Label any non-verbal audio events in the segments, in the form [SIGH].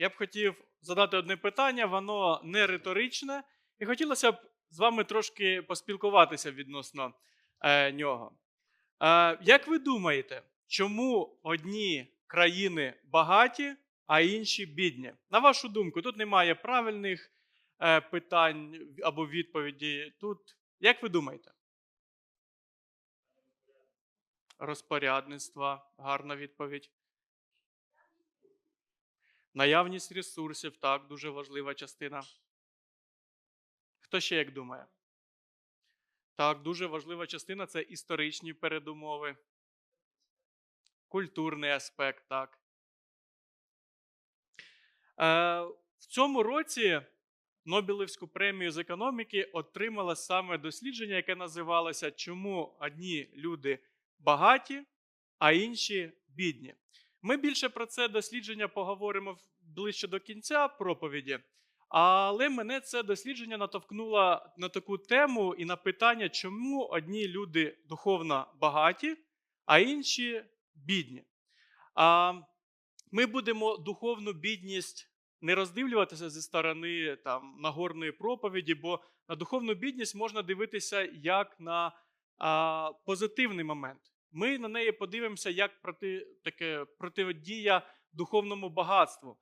я б хотів задати одне питання, воно не риторичне, і хотілося б з вами трошки поспілкуватися відносно е, нього. Е, як ви думаєте, чому одні країни багаті, а інші бідні? На вашу думку, тут немає правильних е, питань або відповіді. Тут, як ви думаєте? Розпорядництва, гарна відповідь. Наявність ресурсів, так, дуже важлива частина. Хто ще як думає? Так, дуже важлива частина це історичні передумови. Культурний аспект, так. Е, в цьому році Нобелівську премію з економіки отримало саме дослідження, яке називалося Чому одні люди багаті, а інші бідні. Ми більше про це дослідження поговоримо ближче до кінця проповіді. Але мене це дослідження натовкнуло на таку тему і на питання, чому одні люди духовно багаті, а інші бідні. Ми будемо духовну бідність не роздивлюватися зі сторони там, нагорної проповіді, бо на духовну бідність можна дивитися як на а, позитивний момент. Ми на неї подивимося як проти, таке протидія духовному багатству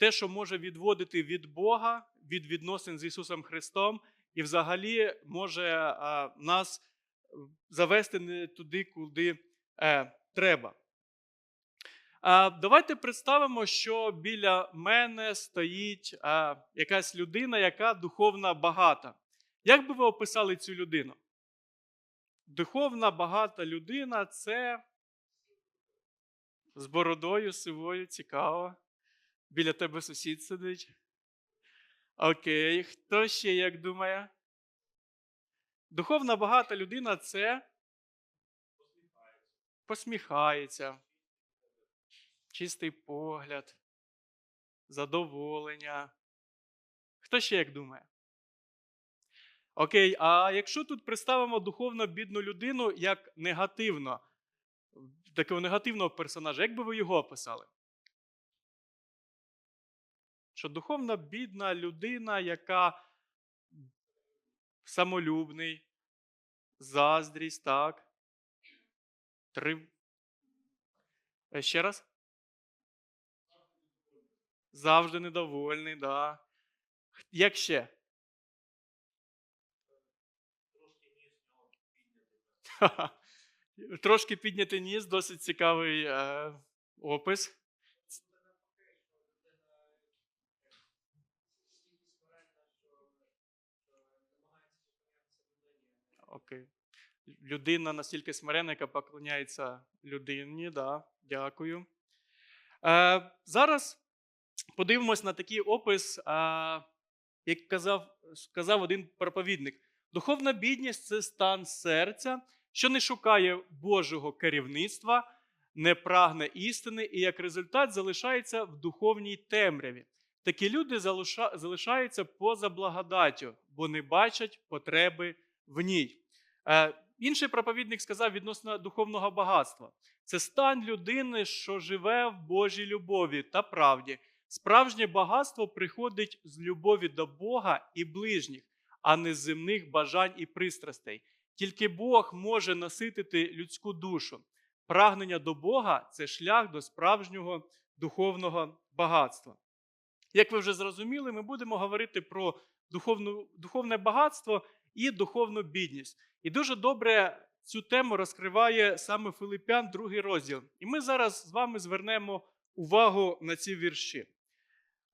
те, що може відводити від Бога, від відносин з Ісусом Христом, і взагалі може а, нас завести не туди, куди е, треба. А, давайте представимо, що біля мене стоїть а, якась людина, яка духовно багата. Як би ви описали цю людину? Духовна багата людина це з бородою сивою, цікаво. Біля тебе сусід сидить. Окей, хто ще як думає? Духовна багата людина це посміхається. Чистий погляд, задоволення. Хто ще як думає? Окей, а якщо тут представимо духовно бідну людину як негативно, такого негативного персонажа, як би ви його описали? що духовно бідна людина, яка самолюбний, заздрість, так. Три... Е, Ще раз? Завжди недовольний, да. Як ще? [LAUGHS] Трошки підняти ніс, досить цікавий е, опис. Окей. Людина настільки смирена, яка поклоняється людині. Да, дякую. Е, зараз подивимось на такий опис, е, як казав, сказав один проповідник. Духовна бідність це стан серця, що не шукає Божого керівництва, не прагне істини і як результат залишається в духовній темряві. Такі люди залишаються поза благодаттю, бо не бачать потреби в ній. Е, інший проповідник сказав відносно духовного багатства: це стан людини, що живе в Божій любові та правді. Справжнє багатство приходить з любові до Бога і ближніх, а не з земних бажань і пристрастей. Тільки Бог може наситити людську душу. Прагнення до Бога це шлях до справжнього духовного багатства. Як ви вже зрозуміли, ми будемо говорити про духовну, духовне багатство і духовну бідність. І дуже добре цю тему розкриває саме Филипян, другий розділ. І ми зараз з вами звернемо увагу на ці вірші.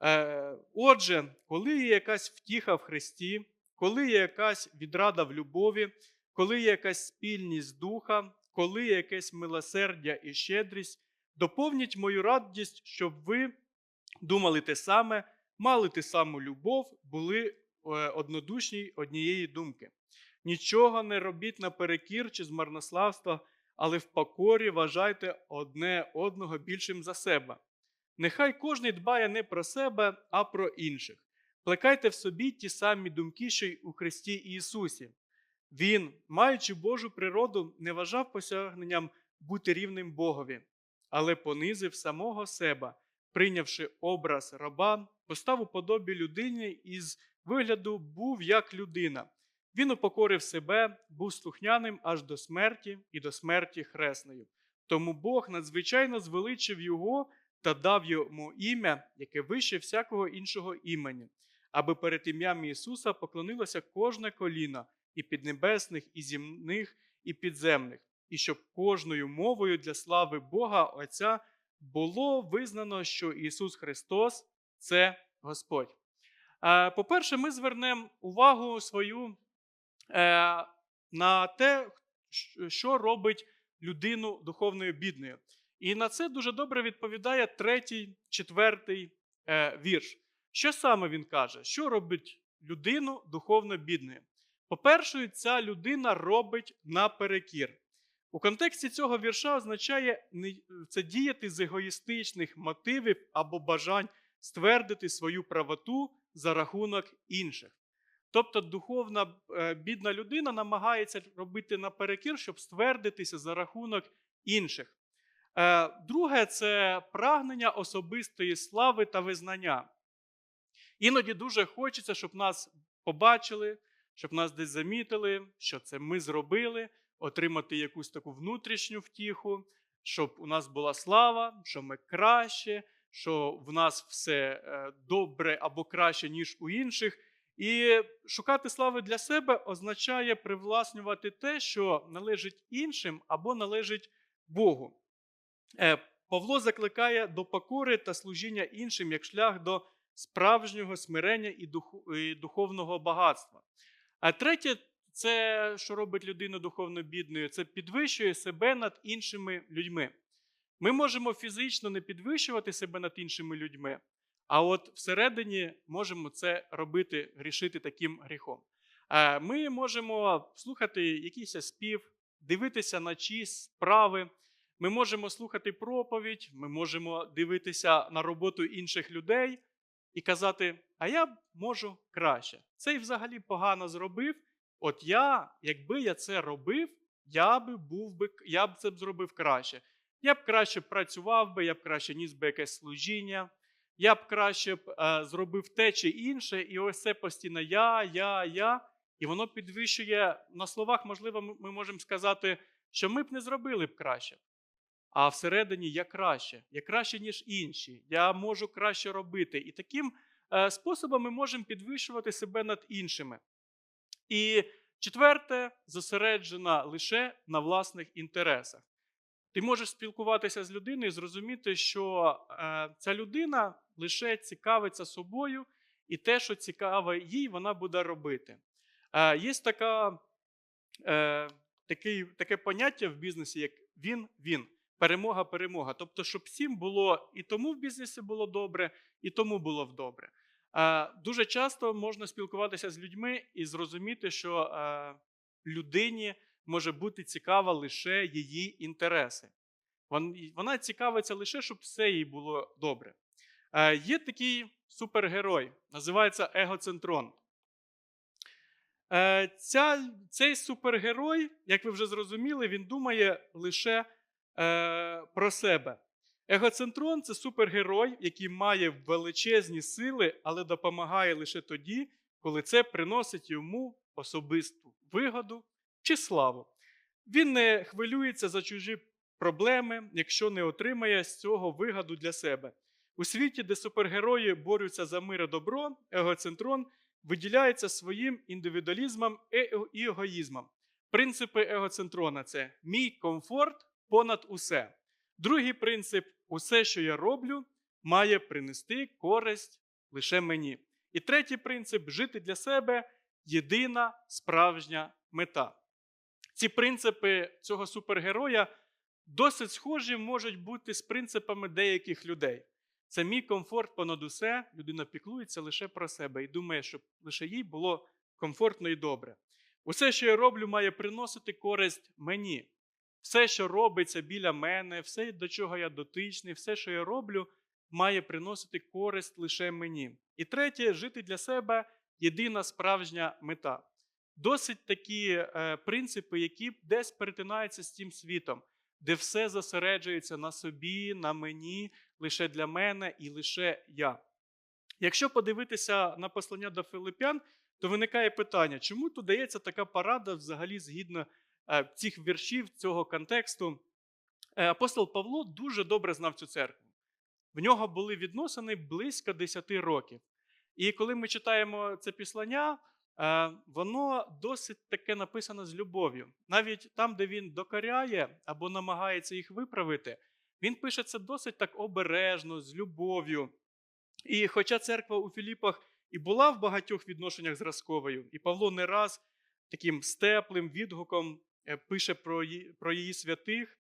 Е, отже, коли є якась втіха в Христі, коли є якась відрада в любові, коли є якась спільність духа, коли є якесь милосердя і щедрість, доповніть мою радість, щоб ви думали те саме, мали те саму любов, були е, однодушні однієї думки. Нічого не робіть наперекір чи з марнославства, але в покорі вважайте одне одного більшим за себе. Нехай кожний дбає не про себе, а про інших. Плекайте в собі ті самі думки, що й у Христі Ісусі. Він, маючи Божу природу, не вважав посягненням бути рівним Богові, але понизив самого себе, прийнявши образ раба, постав у подобі людині із вигляду був як людина. Він упокорив себе, був слухняним аж до смерті і до смерті хресною. Тому Бог надзвичайно звеличив його та дав йому ім'я, яке вище всякого іншого імені, аби перед ім'ям Ісуса поклонилося кожне коліно, і піднебесних, і земних, і підземних, і щоб кожною мовою для слави Бога Отця було визнано, що Ісус Христос це Господь. Е, По-перше, ми звернемо увагу свою е, на те, що робить людину духовною бідною. І на це дуже добре відповідає третій, четвертий е, вірш. Що саме він каже? Що робить людину духовно бідною? По-перше, ця людина робить наперекір. У контексті цього вірша означає це діяти з егоїстичних мотивів або бажань ствердити свою правоту за рахунок інших. Тобто духовна е, бідна людина намагається робити наперекір, щоб ствердитися за рахунок інших. Е, Друге це прагнення особистої слави та визнання. Іноді дуже хочеться, щоб нас побачили, щоб нас десь замітили, що це ми зробили, отримати якусь таку внутрішню втіху, щоб у нас була слава, що ми краще, що в нас все е, добре або краще, ніж у інших. І шукати слави для себе означає привласнювати те, що належить іншим або належить Богу. Е, Павло закликає до покори та служіння іншим як шлях до справжнього смирення і духовного багатства. А третє, це що робить людину духовно бідною, це підвищує себе над іншими людьми. Ми можемо фізично не підвищувати себе над іншими людьми, а от всередині можемо це робити, грішити таким гріхом. Ми можемо слухати якийсь спів, дивитися на чиїсь справи. Ми можемо слухати проповідь, ми можемо дивитися на роботу інших людей і казати: а я можу краще. Цей взагалі погано зробив. От я, якби я це робив, я би був би, я б це б зробив краще. Я б краще працював би, я б краще ніс би якесь служіння, я б краще б е, зробив те чи інше, і ось це постійно я, я, я. І воно підвищує на словах, можливо, ми можемо сказати, що ми б не зробили б краще. А всередині я краще, я краще, ніж інші. Я можу краще робити. І таким е, способом ми можемо підвищувати себе над іншими. І четверте, зосереджена лише на власних інтересах. Ти можеш спілкуватися з людиною і зрозуміти, що е, ця людина лише цікавиться собою, і те, що цікаве їй, вона буде робити. Е, є така, такий, таке поняття в бізнесі, як він-він. Перемога, перемога. Тобто, щоб всім було і тому в бізнесі було добре, і тому було б добре. Дуже часто можна спілкуватися з людьми і зрозуміти, що людині може бути цікава лише її інтереси. Вона цікавиться лише, щоб все їй було добре. Є такий супергерой, називається Егоцентрон. Е, Ця, цей супергерой, як ви вже зрозуміли, він думає лише е, про себе. Егоцентрон це супергерой, який має величезні сили, але допомагає лише тоді, коли це приносить йому особисту вигоду чи славу. Він не хвилюється за чужі проблеми, якщо не отримає з цього вигоду для себе. У світі, де супергерої борються за мир і добро, егоцентрон виділяється своїм індивідуалізмом е- і егоїзмом. Принципи егоцентрона це мій комфорт понад усе. Другий принцип усе, що я роблю, має принести користь лише мені. І третій принцип жити для себе єдина справжня мета. Ці принципи цього супергероя досить схожі можуть бути з принципами деяких людей. Це мій комфорт понад усе, людина піклується лише про себе і думає, щоб лише їй було комфортно і добре. Усе, що я роблю, має приносити користь мені. Все, що робиться біля мене, все, до чого я дотичний, все, що я роблю, має приносити користь лише мені. І третє жити для себе єдина справжня мета. Досить такі е, принципи, які десь перетинаються з цим світом. де все зосереджується на собі, на мені, лише для мене і лише я. Якщо подивитися на послання до Филип'ян, то виникає питання, чому тут дається така порада взагалі згідно цих віршів, цього контексту. Е, Апостол Павло дуже добре знав цю церкву. В нього були відносини близько 10 років. І коли ми читаємо це післання, е, воно досить таке написано з любов'ю. Навіть там, де він докоряє або намагається їх виправити, він пише це досить так обережно, з любов'ю. І хоча церква у Філіпах і була в багатьох відношеннях зразковою, і Павло не раз таким степлим відгуком е, пише про про її святих,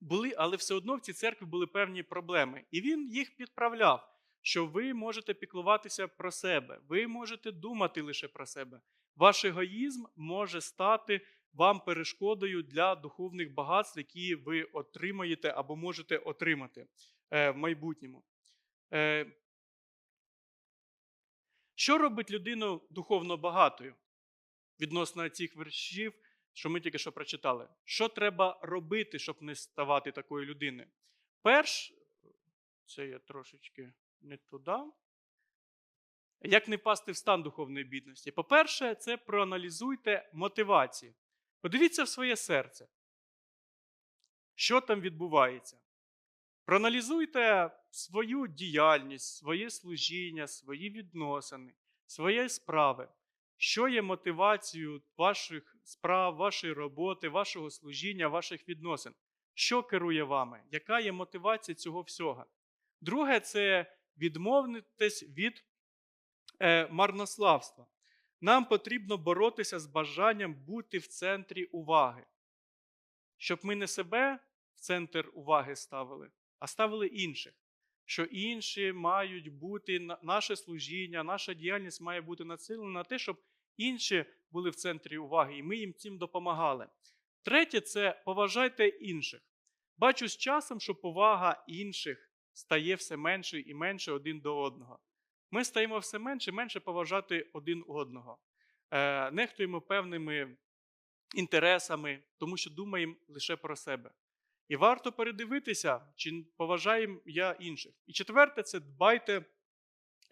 були, але все одно в цій церкві були певні проблеми. І він їх підправляв, що ви можете піклуватися про себе, ви можете думати лише про себе. Ваш егоїзм може стати вам перешкодою для духовних багатств, які ви отримаєте або можете отримати е, в майбутньому. Е, Що робить людину духовно багатою відносно цих віршів, що ми тільки що прочитали? Що треба робити, щоб не ставати такою людиною? Перш, це я трошечки не туди. Як не пасти в стан духовної бідності? По-перше, це проаналізуйте мотивації. Подивіться в своє серце, що там відбувається. Проаналізуйте свою діяльність, своє служіння, свої відносини, свої справи, що є мотивацією ваших справ, вашої роботи, вашого служіння, ваших відносин. Що керує вами? Яка є мотивація цього всього? Друге, це відмовитись від е, марнославства. Нам потрібно боротися з бажанням бути в центрі уваги, щоб ми не себе в центр уваги ставили, а ставили інших. Що інші мають бути наше служіння, наша діяльність має бути націлена на те, щоб інші були в центрі уваги, і ми їм цим допомагали. Третє це поважайте інших. Бачу з часом, що повага інших стає все менше і менше один до одного. Ми стаємо все менше і менше поважати один одного. Е, Нехтуємо певними інтересами, тому що думаємо лише про себе. І варто передивитися, чи поважаємо я інших. І четверте, це дбайте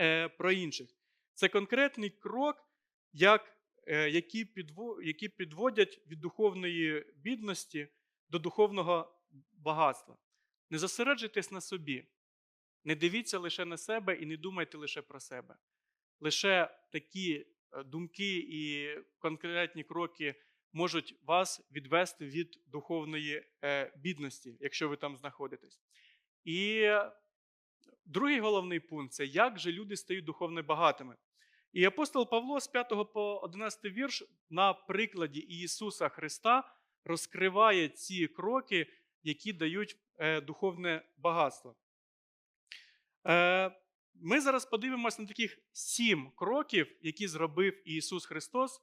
е, про інших. Це конкретний крок, як, е, які, підво, які підводять від духовної бідності до духовного багатства. Не зосереджуйтесь на собі. Не дивіться лише на себе і не думайте лише про себе. Лише такі думки і конкретні кроки можуть вас відвести від духовної е, бідності, якщо ви там знаходитесь. І другий головний пункт це як же люди стають духовно багатими. І апостол Павло з 5 по 11 вірш на прикладі Ісуса Христа розкриває ці кроки, які дають е, духовне багатство. Е, ми зараз подивимося на таких сім кроків, які зробив Ісус Христос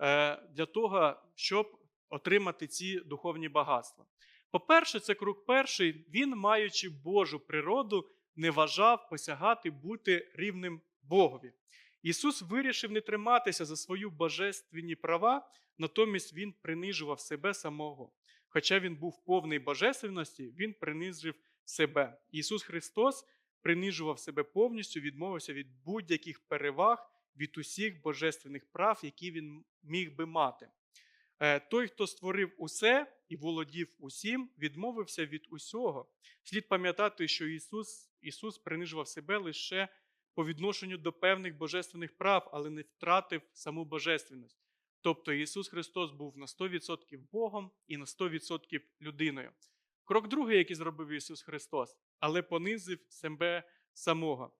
е, для того, щоб отримати ці духовні багатства. По-перше, це крок перший, він, маючи Божу природу, не вважав посягати бути рівним Богові. Ісус вирішив не триматися за свої божественні права, натомість Він принижував себе самого. Хоча він був повний божественності, Він принизив себе. Ісус Христос принижував себе повністю, відмовився від будь-яких переваг, від усіх божественних прав, які він міг би мати. Е, той, хто створив усе і володів усім, відмовився від усього. Слід пам'ятати, що Ісус, Ісус принижував себе лише по відношенню до певних божественних прав, але не втратив саму божественність. Тобто Ісус Христос був на 100% Богом і на 100% людиною. Крок другий, який зробив Ісус Христос, але понизив себе самого.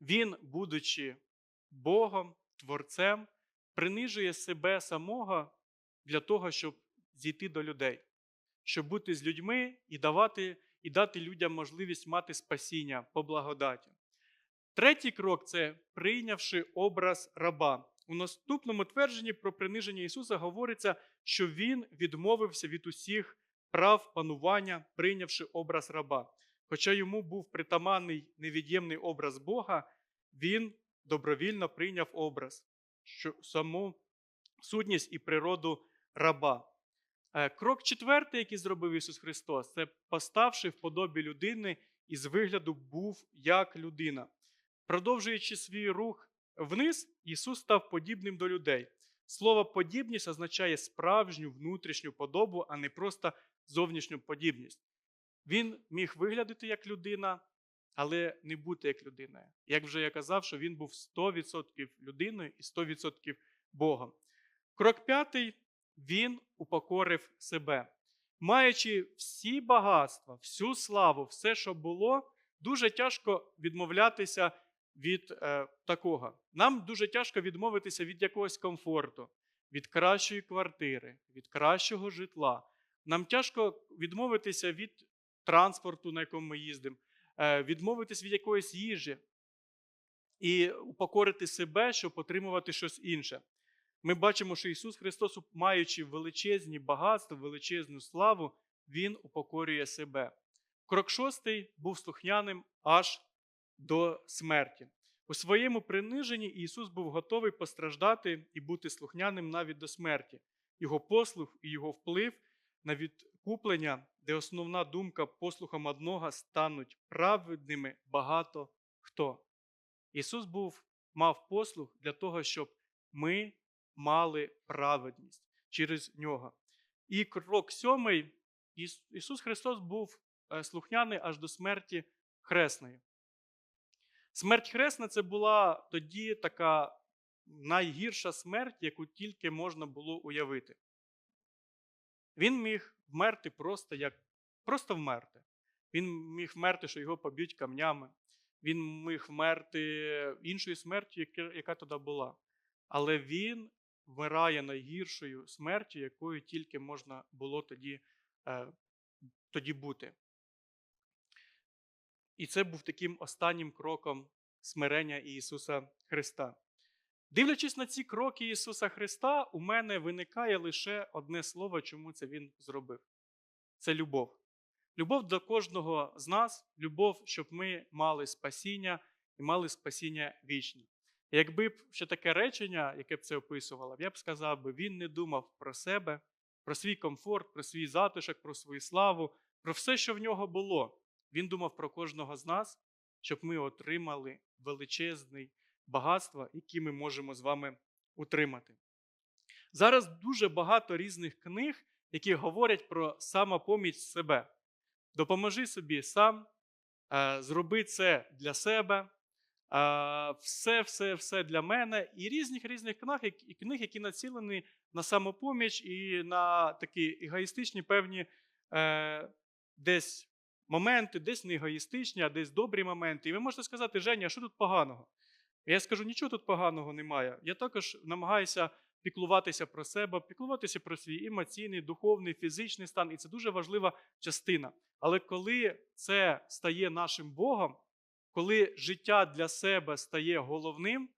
Він, будучи Богом, Творцем, принижує себе самого для того, щоб зійти до людей, щоб бути з людьми і давати, і дати людям можливість мати спасіння по благодаті. Третій крок це прийнявши образ раба. У наступному твердженні про приниження Ісуса говориться, що Він відмовився від усіх прав панування, прийнявши образ раба. Хоча йому був притаманний невід'ємний образ Бога, він добровільно прийняв образ, що саму сутність і природу раба. Е, Крок четвертий, який зробив Ісус Христос, це поставши в подобі людини і з вигляду був як людина. Продовжуючи свій рух вниз, Ісус став подібним до людей. Слово подібність означає справжню внутрішню подобу, а не просто зовнішню подібність. Він міг виглядати як людина, але не бути як людина. Як вже я казав, що він був 100% людиною і 100% Богом. Крок п'ятий він упокорив себе. Маючи всі багатства, всю славу, все, що було, дуже тяжко відмовлятися від е, такого. Нам дуже тяжко відмовитися від якогось комфорту, від кращої квартири, від кращого житла. Нам тяжко відмовитися від транспорту, на якому ми їздимо, е, відмовитися від якоїсь їжі і упокорити себе, щоб отримувати щось інше. Ми бачимо, що Ісус Христос, маючи величезні багатства, величезну славу, Він упокорює себе. Крок шостий був слухняним аж до смерті. У своєму приниженні Ісус був готовий постраждати і бути слухняним навіть до смерті. Його послух і його вплив на відкуплення, де основна думка послухом одного стануть праведними багато хто. Ісус був, мав послух для того, щоб ми мали праведність через нього. І крок сьомий, Ісус Христос був е, слухняний аж до смерті хресної. Смерть хресна це була тоді така найгірша смерть, яку тільки можна було уявити. Він міг вмерти просто як просто вмерти. Він міг вмерти, що його поб'ють камнями. Він міг вмерти іншою смертю, яка, тоді була. Але він вмирає найгіршою смертю, якою тільки можна було тоді, е, тоді бути. І це був таким останнім кроком смирення Ісуса Христа. Дивлячись на ці кроки Ісуса Христа, у мене виникає лише одне слово, чому це Він зробив. Це любов. Любов до кожного з нас, любов, щоб ми мали спасіння і мали спасіння вічне. Якби б ще таке речення, яке б це описувало, я б сказав би, він не думав про себе, про свій комфорт, про свій затишок, про свою славу, про все, що в нього було. Він думав про кожного з нас, щоб ми отримали величезне багатство, які ми можемо з вами утримати. Зараз дуже багато різних книг, які говорять про самопоміч себе. Допоможи собі сам, е, зроби це для себе, е, все, все, все для мене. І різних різних книг, які- книг, які націлені на самопоміч і на такі егоїстичні певні е, десь моменти, десь не егоїстичні, а десь добрі моменти. І ви можете сказати, Женя, що тут поганого? Я скажу, нічого тут поганого немає. Я також намагаюся піклуватися про себе, піклуватися про свій емоційний, духовний, фізичний стан, і це дуже важлива частина. Але коли це стає нашим Богом, коли життя для себе стає головним,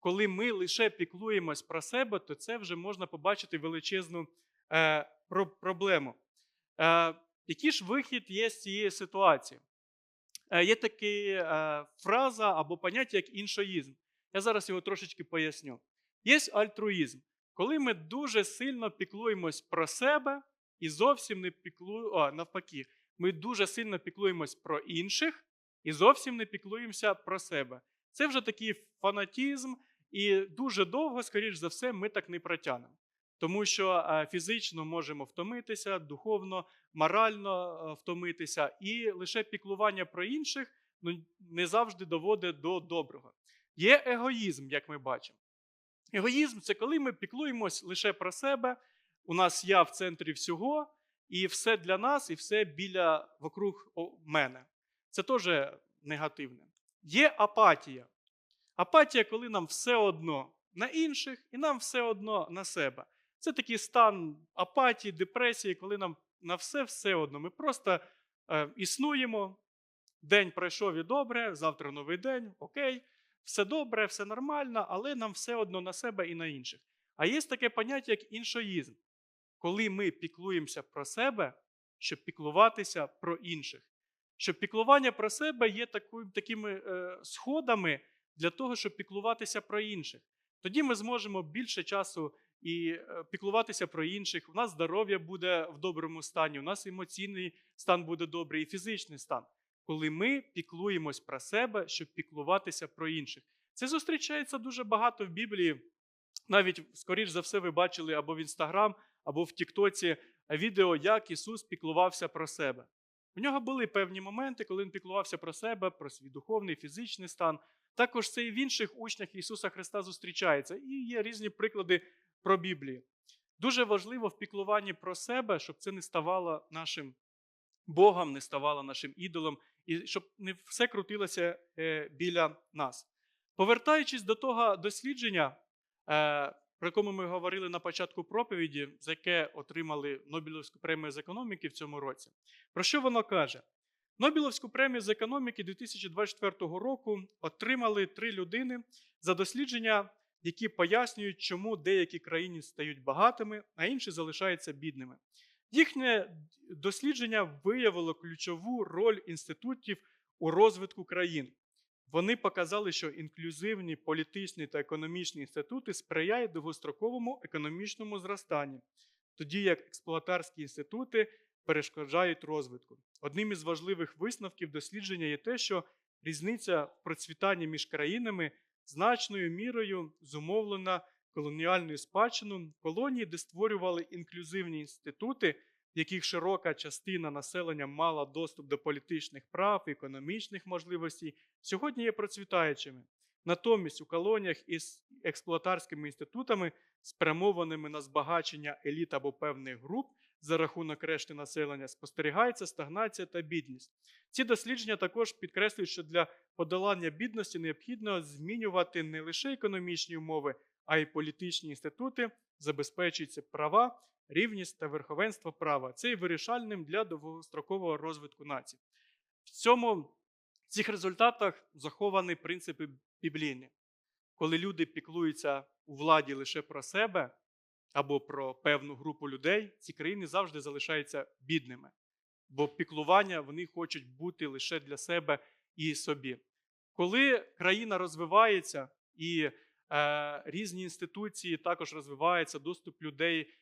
коли ми лише піклуємось про себе, то це вже можна побачити величезну е, проблему. Е, який ж вихід є з цієї ситуації? Е, є така е, фраза або поняття, як іншоїзм. Я зараз його трошечки поясню. Є альтруїзм, коли ми дуже сильно піклуємось про себе і зовсім не піклуємо, навпаки, ми дуже сильно піклуємось про інших і зовсім не піклуємося про себе. Це вже такий фанатізм, і дуже довго, скоріш за все, ми так не протягнемо. Тому що е, фізично можемо втомитися, духовно, морально е, втомитися, і лише піклування про інших ну, не завжди доводить до доброго. Є егоїзм, як ми бачимо. Егоїзм це коли ми піклуємось лише про себе, у нас я в центрі всього, і все для нас, і все біля вокруг мене. Це теж негативне. Є апатія. Апатія, коли нам все одно на інших, і нам все одно на себе. Це такий стан апатії, депресії, коли нам на все все одно. Ми просто е, існуємо. День пройшов і добре, завтра новий день, окей, все добре, все нормально, але нам все одно на себе і на інших. А є таке поняття, як іншоїзм, коли ми піклуємося про себе, щоб піклуватися про інших. Що піклування про себе є таку- такими е, сходами для того, щоб піклуватися про інших. Тоді ми зможемо більше часу і е, піклуватися про інших. У нас здоров'я буде в доброму стані, у нас емоційний стан буде добрий, і фізичний стан. Коли ми піклуємось про себе, щоб піклуватися про інших. Це зустрічається дуже багато в Біблії. Навіть, скоріш за все, ви бачили або в Інстаграм, або в Тіктоці відео, як Ісус піклувався про себе. У нього були певні моменти, коли він піклувався про себе, про свій духовний, фізичний стан. Також це і в інших учнях Ісуса Христа зустрічається. І є різні приклади про Біблію. Дуже важливо в піклуванні про себе, щоб це не ставало нашим Богом, не ставало нашим ідолом, і щоб не все крутилося е, біля нас. Повертаючись до того дослідження, е, про якому ми говорили на початку проповіді, за яке отримали Нобелівську премію з економіки в цьому році, про що воно каже? Нобелівську премію з економіки 2024 року отримали три людини за дослідження, які пояснюють, чому деякі країни стають багатими, а інші залишаються бідними. Їхнє дослідження виявило ключову роль інститутів у розвитку країн. Вони показали, що інклюзивні політичні та економічні інститути сприяють довгостроковому економічному зростанню, тоді як експлуатарські інститути перешкоджають розвитку. Одним із важливих висновків дослідження є те, що різниця в процвітанні між країнами значною мірою зумовлена колоніальною спадщиною колонії, де створювали інклюзивні інститути, в яких широка частина населення мала доступ до політичних прав, економічних можливостей, сьогодні є процвітаючими. Натомість у колоніях із експлуатарськими інститутами, спрямованими на збагачення еліт або певних груп за рахунок решти населення, спостерігається стагнація та бідність. Ці дослідження також підкреслюють, що для подолання бідності необхідно змінювати не лише економічні умови, а й політичні інститути, забезпечуються права, рівність та верховенство права. Це є вирішальним для довгострокового розвитку нації. В цьому в цих результатах заховані принципи біблійні. Коли люди піклуються у владі лише про себе або про певну групу людей, ці країни завжди залишаються бідними. Бо піклування вони хочуть бути лише для себе і собі. Коли країна розвивається і е, різні інституції також розвиваються, доступ людей,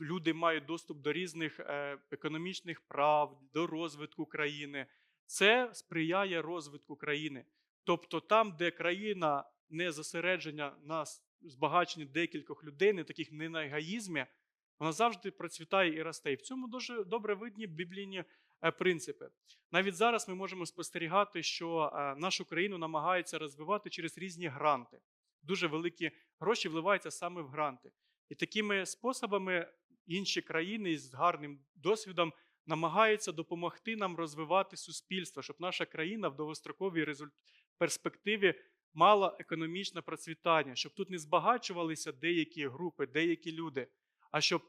люди мають доступ до різних е, економічних прав, до розвитку країни, це сприяє розвитку країни. Тобто, там, де країна не зосередження на збагаченні декількох людей, не таких не на егоїзмі, вона завжди процвітає і росте. І в цьому дуже добре видні біблійні е, принципи. Навіть зараз ми можемо спостерігати, що е, нашу країну намагаються розвивати через різні гранти. Дуже великі гроші вливаються саме в гранти. І такими способами інші країни з гарним досвідом намагаються допомогти нам розвивати суспільство, щоб наша країна в довгостроковій перспективі мала економічне процвітання, щоб тут не збагачувалися деякі групи, деякі люди, а щоб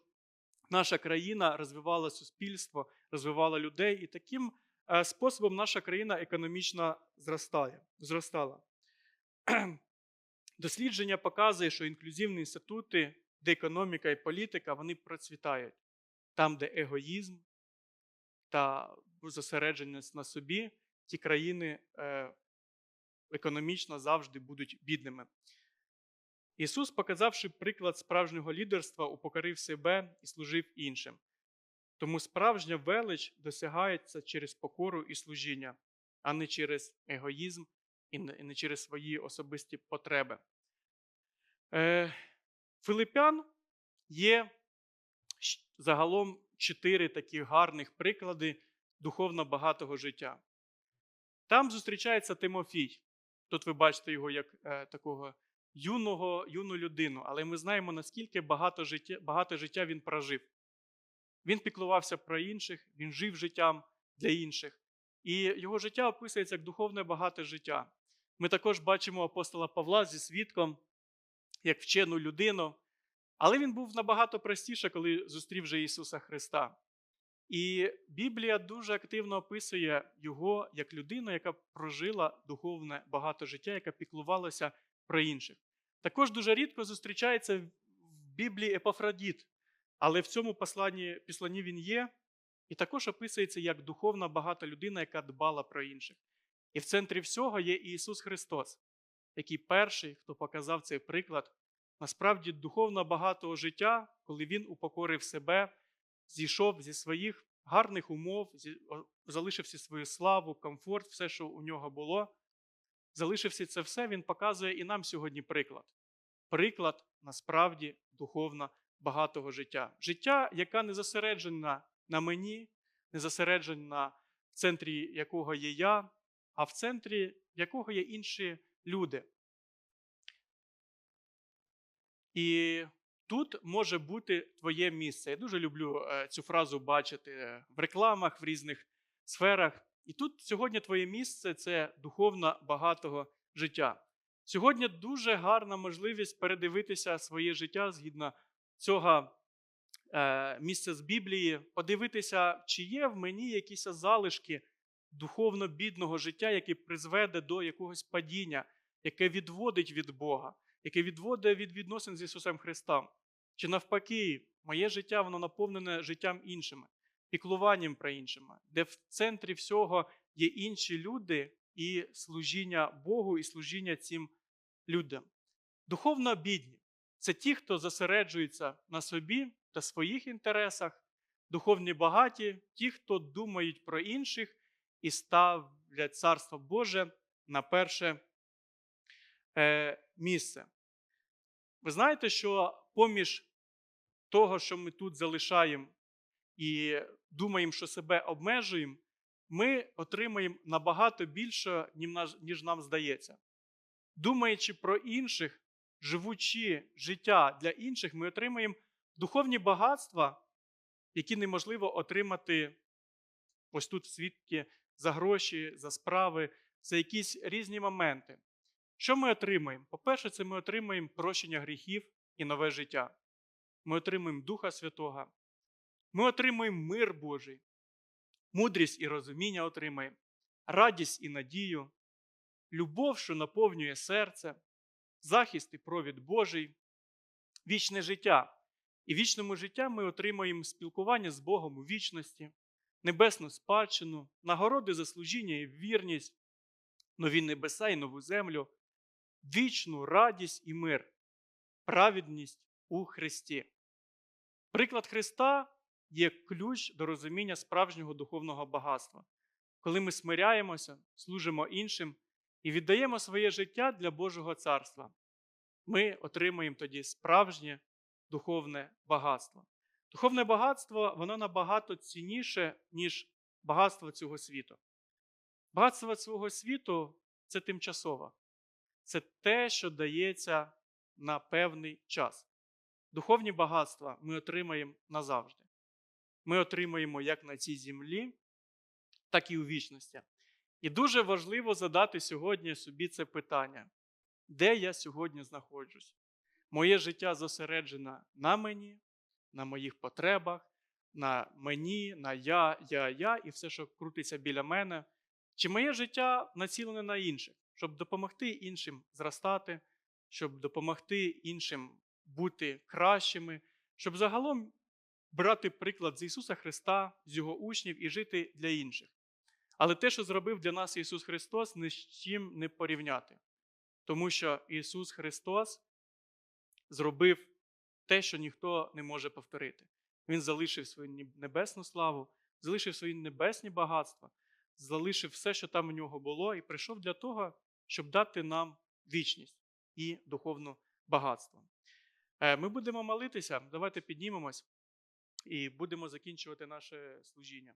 наша країна розвивала суспільство, розвивала людей, і таким е, способом наша країна економічно зростає, зростала. [CLEARS THROAT] Дослідження показує, що інклюзивні інститути, де економіка і політика, вони процвітають там, де егоїзм та зосередженість на собі, ті країни е, економічно завжди будуть бідними. Ісус, показавши приклад справжнього лідерства, упокорив себе і служив іншим. Тому справжня велич досягається через покору і служіння, а не через егоїзм і не через свої особисті потреби. Е, Филипян є загалом чотири такі гарних приклади духовно багатого життя. Там зустрічається Тимофій. Тут ви бачите його як е, такого юного, юну людину, але ми знаємо, наскільки багато життя, багато життя він прожив. Він піклувався про інших, він жив життям для інших. І його життя описується як духовне багате життя. Ми також бачимо апостола Павла зі свідком, як вчену людину, але він був набагато простіше, коли зустрів вже Ісуса Христа. І Біблія дуже активно описує його як людину, яка прожила духовне багато життя, яка піклувалася про інших. Також дуже рідко зустрічається в Біблії Епофрадіт, але в цьому посланні, післанні він є, і також описується як духовна багата людина, яка дбала про інших. І в центрі всього є Ісус Христос, який перший, хто показав цей приклад насправді духовно багатого життя, коли він упокорив себе, зійшов зі своїх гарних умов, залишив всі свою славу, комфорт, все, що у нього було. Залишився це все, він показує і нам сьогодні приклад. Приклад насправді духовно багатого життя. Життя, яка не зосереджена на мені, не зосереджена в центрі якого є я, а в центрі якого є інші люди. І тут може бути твоє місце. Я дуже люблю е, цю фразу бачити в рекламах, в різних сферах. І тут сьогодні твоє місце це духовно багатого життя. Сьогодні дуже гарна можливість передивитися своє життя згідно цього е, місця з Біблії, подивитися, чи є в мені якісь залишки духовно бідного життя, яке призведе до якогось падіння, яке відводить від Бога, яке відводить від відносин з Ісусом Христом. Чи навпаки, моє життя воно наповнене життям іншими, піклуванням про іншими, де в центрі всього є інші люди і служіння Богу, і служіння цим людям. Духовно бідні це ті, хто зосереджується на собі та своїх інтересах, духовні багаті, ті, хто думають про інших і ставлять Царство Боже на перше е, місце. Ви знаєте, що поміж того, що ми тут залишаємо і думаємо, що себе обмежуємо, ми отримаємо набагато більше, ніж нам здається. Думаючи про інших, живучи життя для інших, ми отримаємо духовні багатства, які неможливо отримати ось тут в світі за гроші, за справи, за якісь різні моменти. Що ми отримаємо? По-перше, це ми отримаємо прощення гріхів і нове життя. Ми отримаємо Духа Святого. Ми отримаємо мир Божий, мудрість і розуміння отримаємо, радість і надію, любов, що наповнює серце, захист і провід Божий, вічне життя. І вічному життя ми отримаємо спілкування з Богом у вічності, небесну спадщину, нагороди за служіння і вірність, нові небеса і нову землю, вічну радість і мир, праведність у Христі. Приклад Христа є ключ до розуміння справжнього духовного багатства, коли ми смиряємося, служимо іншим і віддаємо своє життя для Божого царства. Ми отримуємо тоді справжнє духовне багатство. Духовне багатство воно набагато цінніше, ніж багатство цього світу. Багатство цього світу це тимчасово. Це те, що дається на певний час. Духовні багатства ми отримаємо назавжди. Ми отримаємо як на цій землі, так і у вічності. І дуже важливо задати сьогодні собі це питання: де я сьогодні знаходжусь? Моє життя зосереджено на мені, на моїх потребах, на мені, на я, я, я і все, що крутиться біля мене. Чи моє життя націлене на інших, щоб допомогти іншим зростати, щоб допомогти іншим бути кращими, щоб загалом брати приклад з Ісуса Христа, з Його учнів і жити для інших. Але те, що зробив для нас Ісус Христос, ні з чим не порівняти. Тому що Ісус Христос зробив те, що ніхто не може повторити. Він залишив свою небесну славу, залишив свої небесні багатства, залишив все, що там у нього було, і прийшов для того, щоб дати нам вічність і духовне багатство. Е, Ми будемо молитися, давайте піднімемось і будемо закінчувати наше служіння.